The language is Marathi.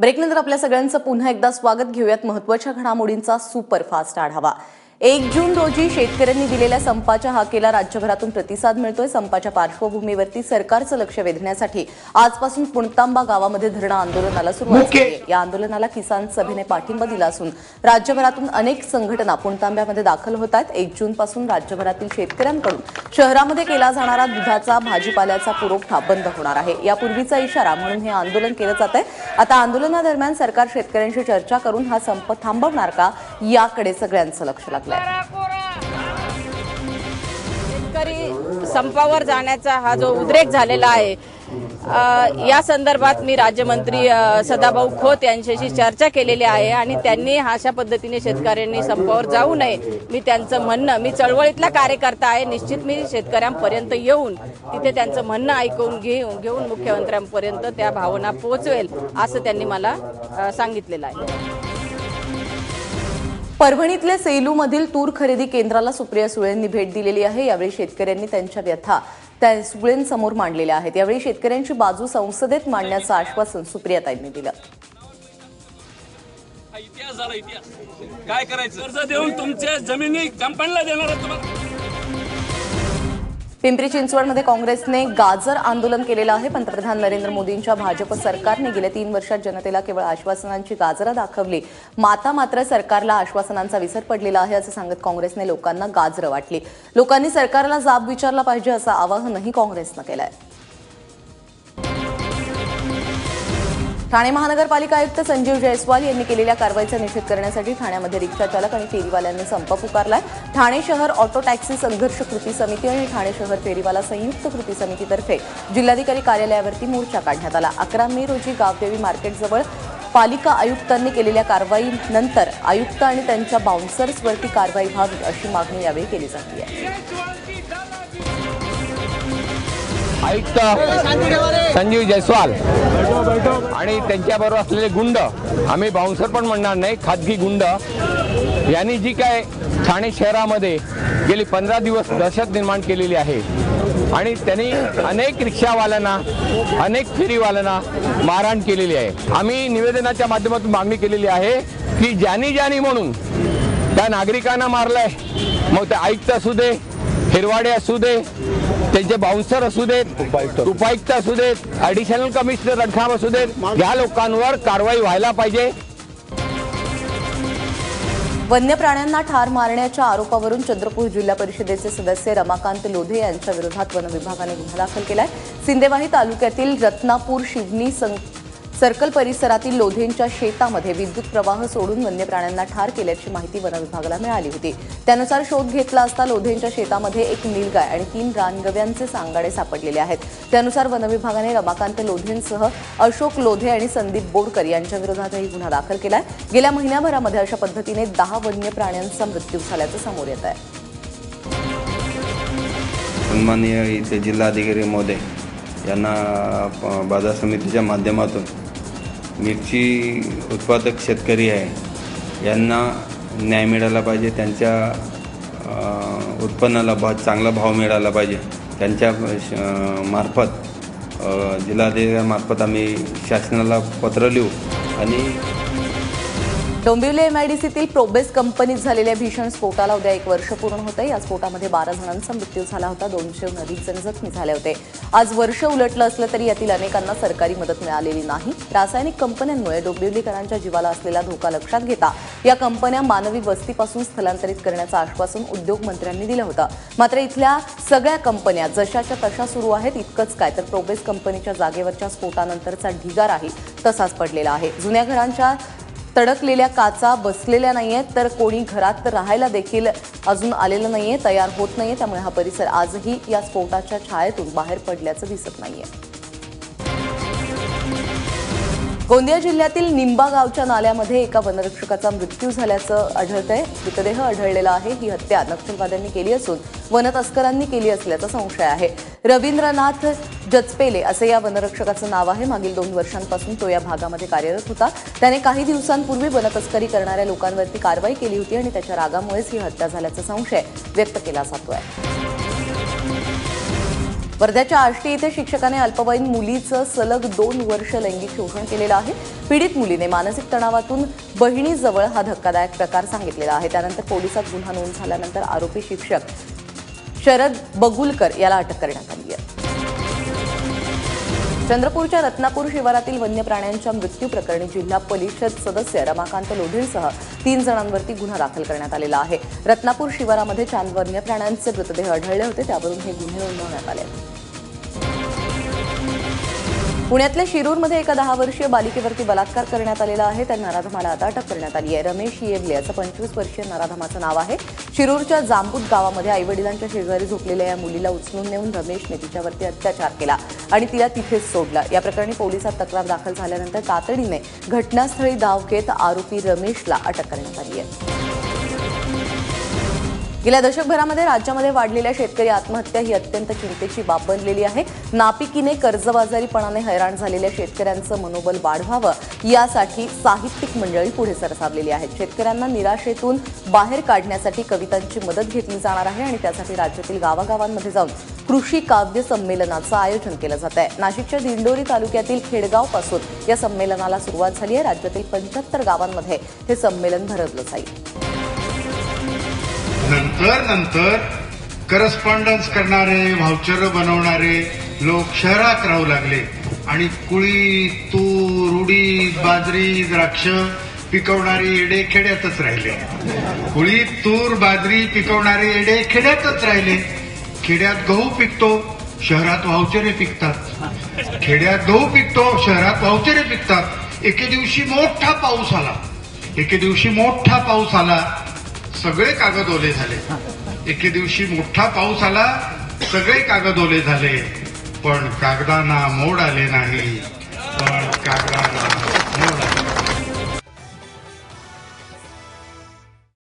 ब्रेकनंतर आपल्या सगळ्यांचं पुन्हा एकदा स्वागत घेऊयात. महत्त्वाच्या घडामोडींचा सुपरफास्ट आढावा. एक जून रोजी शेतकऱ्यांनी दिलेल्या संपाच्या हाकेला राज्यभरातून प्रतिसाद मिळतोय. संपाच्या पार्श्वभूमीवरती सरकारचं लक्ष वेधण्यासाठी आजपासून पुणतांबा गावामध्ये धरणं आंदोलनाला सुरुवात झाली आहे. या आंदोलनाला किसान सभेने पाठिंबा दिला असून राज्यभरातून अनेक संघटना पुणतांब्यामध्ये दाखल होत आहेत. एक जून पासून राज्यभरातील शेतकऱ्यांकडून शहरामध्ये केला जाणारा दुधाचा भाजीपाल्याचा पुरवठा बंद होणार आहे. यापूर्वीचा इशारा म्हणून हे आंदोलन केलं जात आहे. आता आंदोलनादरम्यान सरकार शेतकऱ्यांशी चर्चा करून हा संप थांबवणार का? याकडे सगळ्यांचं लक्ष शेतकरी संपावर जाण्याचा हा जो उद्रेक झालेला आहे या संदर्भात मी राज्यमंत्री सदाभाऊ खोत यांच्याशी चर्चा केलेली आहे आणि त्यांनी अशा पद्धतीने शेतकऱ्यांनी संपावर जाऊ नये मी त्यांचं म्हणणं मी चळवळीतला कार्यकर्ता आहे निश्चित मी शेतकऱ्यांपर्यंत येऊन तिथे त्यांचं म्हणणं ऐकून घेऊन घेऊन मुख्यमंत्र्यांपर्यंत त्या भावना पोहोचवेल असं त्यांनी मला सांगितलेलं आहे. परभणीतल्या सेलूमधील तूर खरेदी केंद्राला सुप्रिया सुळेंनी भेट दिलेली आहे. यावेळी शेतकऱ्यांनी त्यांच्या व्यथा त्या सुळेंसमोर मांडलेल्या आहेत. यावेळी शेतकऱ्यांची बाजू संसदेत मांडण्याचं आश्वासन सुप्रियाताईंनी दिलं. इतिहास झाला इतिहास. काय करायचं? कर्ज देऊन तुमच्या जमिनी कंपनीला देणार तुम्हाला. पिंपरी चिंचवडमध्ये काँग्रेसने गाजर आंदोलन केलेलं आहे. पंतप्रधान नरेंद्र मोदींच्या भाजप सरकारने गेल्या तीन वर्षात जनतेला केवळ आश्वासनांची गाजरं दाखवली. माता मात्र सरकारला आश्वासनांचा विसर पडलेला आहे असं सांगत काँग्रेसने लोकांना गाजरं वाटली. लोकांनी सरकारला जाब विचारला पाहिजे असं आवाहनही काँग्रेसनं केलं आहे ठाणे महानगरपालिका आयुक्त संजीव जयस्वाल यांनी केलेल्या कारवाईचा निषेध करण्यासाठी ठाण्यामध्ये रिक्षा चालक आणि फेरीवाल्यांनी संप पुकारलाय. ठाणे शहर ऑटो टॅक्सी संघर्ष कृती समिती आणि ठाणे शहर फेरीवाला संयुक्त कृती समितीतर्फे जिल्हाधिकारी कार्यालयावरती मोर्चा काढण्यात आला. अकरा मे रोजी गावदेवी मार्केटजवळ पालिका आयुक्तांनी केलेल्या कारवाईनंतर आयुक्त आणि त्यांच्या बाउन्सर्सवरती कारवाई व्हावी अशी मागणी यावेळी केली जाते आयुक्त संजीव जयस्वाल आणि त्यांच्याबरोबर असलेले गुंड आम्ही बाउन्सर पण म्हणणार नाही खाजगी गुंड यांनी जी काय ठाणे शहरामध्ये गेली पंधरा दिवस दहशत निर्माण केलेली आहे आणि त्यांनी अनेक रिक्षावाल्यांना अनेक फेरीवाल्यांना मारहाण केलेली आहे. आम्ही निवेदनाच्या माध्यमातून मागणी केलेली आहे की ज्यानी ज्यानी म्हणून त्या नागरिकांना मारलंय मग ते आयुक्त असू दे हिरवाडे असू दे त्यांचे बाउन्सर असू देत उपायुक्त असू देत ऍडिशनल कमिशनर रडखाम असू देत या लोकांवर कारवाई व्हायला पाहिजे. वन्य प्राण्यांना ठार मारण्याच्या आरोपावरून चंद्रपूर जिल्हा परिषदेचे सदस्य रमाकांत लोधे यांच्या विरोधात वन विभागाने गुन्हा दाखल केलाय. सिंदेवाही तालुक्यातील रत्नापूर शिवनी सं- सर्कल परिसरातील लोधेंच्या शेतामध्ये विद्युत प्रवाह सोडून वन्य प्राण्यांना ठार केल्याची माहिती वनविभागाला मिळाली होती. त्यानुसार शोध घेतला असता लोधेंच्या शेतामध्ये एक नीलगाय आणि तीन रानगव्यांचे सांगाडे सापडलेले आहेत. त्यानुसार वनविभागाने रमाकांत लोधेंसह अशोक लोधे आणि संदीप बोरकर यांच्या विरोधातही गुन्हा दाखल केलाय. गेल्या महिन्याभरामध्ये अशा पद्धतीने दहा वन्य प्राण्यांचा मृत्यू झाल्याचं समोर येत आहे. सन्माननीय इथे जिल्हाधिकारी मोदे यांना बाजार समितीच्या माध्यमातून मिरची उत्पादक शेतकरी आहे यांना न्याय मिळाला पाहिजे त्यांच्या उत्पन्नाला भा चांगला भाव मिळाला पाहिजे. त्यांच्या श- मार्फत जिल्हाधिकाऱ्यामार्फत आम्ही शासनाला पत्र लिहू आणि डोंबिवली एमआयडीसीतील प्रोबेस कंपनीत झालेल्या भीषण स्फोटाला उद्या एक वर्ष पूर्ण होतं या स्फोटामध्ये बारा जणांचा मृत्यू झाला होता. दोनशेहून अधिक जण जखमी झाले होते. आज वर्ष उलटलं असलं तरी यातील अनेकांना सरकारी मदत मिळालेली नाही. रासायनिक कंपन्यांमुळे डोंबिवलीकरांच्या जीवाला असलेला धोका लक्षात घेता या कंपन्या मानवी वस्तीपासून स्थलांतरित करण्याचं आश्वासन उद्योगमंत्र्यांनी दिलं होतं. मात्र इथल्या सगळ्या कंपन्या जशाच्या तशा सुरू आहेत इतकंच काय तर प्रोबेस कंपनीच्या जागेवरच्या स्फोटानंतरचा ढिगाराही तसाच पडलेला आहे. जुन्या घरांच्या तडकलेल्या काचा बसलेल्या नाही आहेत तर कोणी घरात राहायला देखील अजून आलेलं नाही आहे तयार होत नाहीये त्यामुळे हा परिसर आजही या स्फोटाच्या छायेतून बाहेर पडल्याचं दिसत नाही आहे गोंदिया जिल्ह्यातील निंबा गावच्या नाल्यामध्ये एका वनरक्षकाचा मृत्यू झाल्याचं आढळतंय. मृतदेह आढळलेला आहे. ही हत्या नक्षलवाद्यांनी केली असून वनतस्करांनी केली असल्याचा संशय आहे. रवींद्रनाथ जचपेले असे या वनरक्षकाचं नाव आहे. मागील दोन वर्षांपासून तो या भागामध्ये कार्यरत होता. त्याने काही दिवसांपूर्वी वनतस्करी करणाऱ्या लोकांवरती कारवाई केली होती आणि त्याच्या रागामुळेच ही हत्या झाल्याचा संशय व्यक्त केला जातोय. वर्ध्याच्या आष्टी इथे शिक्षकाने अल्पवयीन मुलीचं सलग दोन वर्ष लैंगिक शोषण केलेलं आहे. पीडित मुलीने मानसिक तणावातून बहिणीजवळ हा धक्कादायक प्रकार सांगितलेला आहे. त्यानंतर पोलिसात गुन्हा नोंद झाल्यानंतर आरोपी शिक्षक शरद बगुलकर याला अटक करण्यात आली. चंद्रपूरच्या रत्नापूर शिवारातील वन्य प्राण्यांच्या मृत्यू प्रकरणी जिल्हा परिषद सदस्य रमाकांत लोढेंसह तीन जणांवरती गुन्हा दाखल करण्यात आलेला आहे. रत्नापूर शिवारामध्ये चार वन्य प्राण्यांचे मृतदेह आढळले होते त्यावरून हे गुन्हे नोंदवण्यात आले पुण्यातल्या शिरूरमध्ये एका दहा वर्षीय बालिकेवरती बलात्कार करण्यात आलेला आहे. त्या नराधमाला आता अटक करण्यात आली आहे. रमेश येवले असं पंचवीस वर्षीय नराधमाचं नाव आहे. शिरूरच्या जांबूत गावामध्ये आईवडिलांच्या शेजारी झोपलेल्या या मुलीला उचलून नेऊन रमेशने तिच्यावरती अत्याचार केला आणि तिला तिथेच सोडलं. या प्रकरणी पोलिसात तक्रार दाखल झाल्यानंतर तातडीने घटनास्थळी धाव घेत आरोपी रमेशला अटक करण्यात आली आहे. गेल्या दशकभरामध्ये राज्यामध्ये वाढलेल्या शेतकरी आत्महत्या ही अत्यंत चिंतेची बाब बनलेली आहे. नापिकीने कर्जबाजारीपणाने हैराण झालेल्या शेतकऱ्यांचं मनोबल वाढवावं यासाठी साहित्यिक मंडळी पुढे सरसावलेली आहेत. शेतकऱ्यांना निराशेतून बाहेर काढण्यासाठी कवितांची मदत घेतली जाणार आहे आणि त्यासाठी राज्यातील गावागावांमध्ये जाऊन कृषी काव्य संमेलनाचं आयोजन केलं जात आहे. नाशिकच्या दिंडोरी तालुक्यातील खेडगावपासून या संमेलनाला सुरुवात झाली आहे. राज्यातील पंच्याहत्तर गावांमध्ये हे संमेलन भरवलं जाईल. नंतर नंतर करस्पॉन्डन्स करणारे व्हाउचर बनवणारे लोक शहरात राहू लागले. आणि कुळी तूर उडीद बाजरी द्राक्ष पिकवणारी येडे खेड्यातच राहिले. कुळी तूर बाजरी पिकवणारे येडे खेड्यातच राहिले. खेड्यात गहू पिकतो शहरात वावचरे पिकतात. खेड्यात गहू पिकतो शहरात वावचरे पिकतात. एके दिवशी मोठा पाऊस आला. एके दिवशी मोठा पाऊस आला. सगळे कागद ओले झाले. एके दिवशी मोठा पाऊस आला सगळे कागद ओले झाले. पण कागदांना मोड आले नाही. पण कागदांना